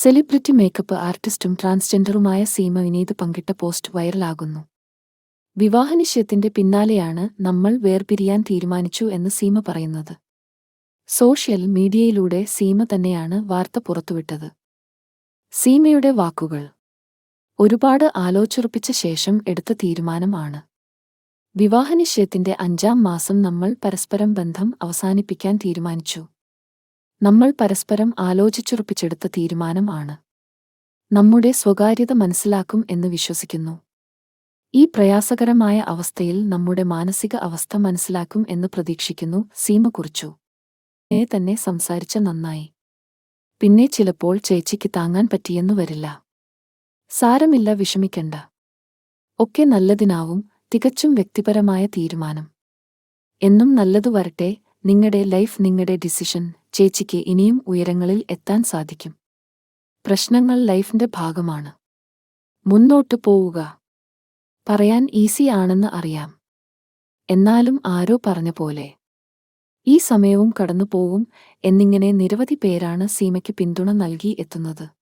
Celebrity makeup ആർട്ടിസ്റ്റും ട്രാൻസ്ജെൻഡറുമായ സീമ വിനീത് പങ്കിട്ട പോസ്റ്റ് വൈറലാകുന്നു. വിവാഹനിശ്ചയത്തിന്റെ പിന്നാലെയാണ് നമ്മൾ വേർപിരിയാൻ തീരുമാനിച്ചു എന്ന് സീമ പറയുന്നത്. സോഷ്യൽ മീഡിയയിലൂടെ സീമ തന്നെയാണ് വാർത്ത പുറത്തുവിട്ടത്. സീമയുടെ വാക്കുകൾ. ഒരുപാട് ആലോചിച്ചുറപ്പിച്ച ശേഷം എടുത്ത തീരുമാനമാണ് വിവാഹനിശ്ചയത്തിന്റെ അഞ്ചാം മാസം നമ്മൾ പരസ്പരം ബന്ധം അവസാനിപ്പിക്കാൻ തീരുമാനിച്ചു. നമ്മൾ പരസ്പരം ആലോചിച്ചുറപ്പിച്ചെടുത്ത തീരുമാനം ആണ്. നമ്മുടെ സ്വകാര്യത മനസ്സിലാക്കും എന്ന് വിശ്വസിക്കുന്നു. ഈ പ്രയാസകരമായ അവസ്ഥയിൽ നമ്മുടെ മാനസിക അവസ്ഥ മനസ്സിലാക്കും എന്ന് പ്രതീക്ഷിക്കുന്നു സീമ കുറിച്ചു. ഏ തന്നെ സംസാരിച്ച നന്നായി. പിന്നെ ചിലപ്പോൾ ചേച്ചിക്ക് താങ്ങാൻ പറ്റിയെന്നു വരില്ല. സാരമില്ല വിഷമിക്കണ്ട. ഒക്കെ നല്ലതിനാവും തികച്ചും വ്യക്തിപരമായ തീരുമാനം. എന്നും നല്ലതു വരട്ടെ നിങ്ങളുടെ ലൈഫ് നിങ്ങളുടെ ഡിസിഷൻ ചേച്ചിക്ക് ഇനിയും ഉയരങ്ങളിൽ എത്താൻ സാധിക്കും. പ്രശ്നങ്ങൾ ലൈഫിന്റെ ഭാഗമാണ്. മുന്നോട്ടു പോവുക. പറയാൻ ഈസി ആണെന്ന് അറിയാം. എന്നാലും ആരോ പറഞ്ഞ പോലെ. ഈ സമയവും കടന്നു പോവും എന്നിങ്ങനെ നിരവധി പേരാണ് സീമയ്ക്ക് പിന്തുണ നൽകി എത്തുന്നത്.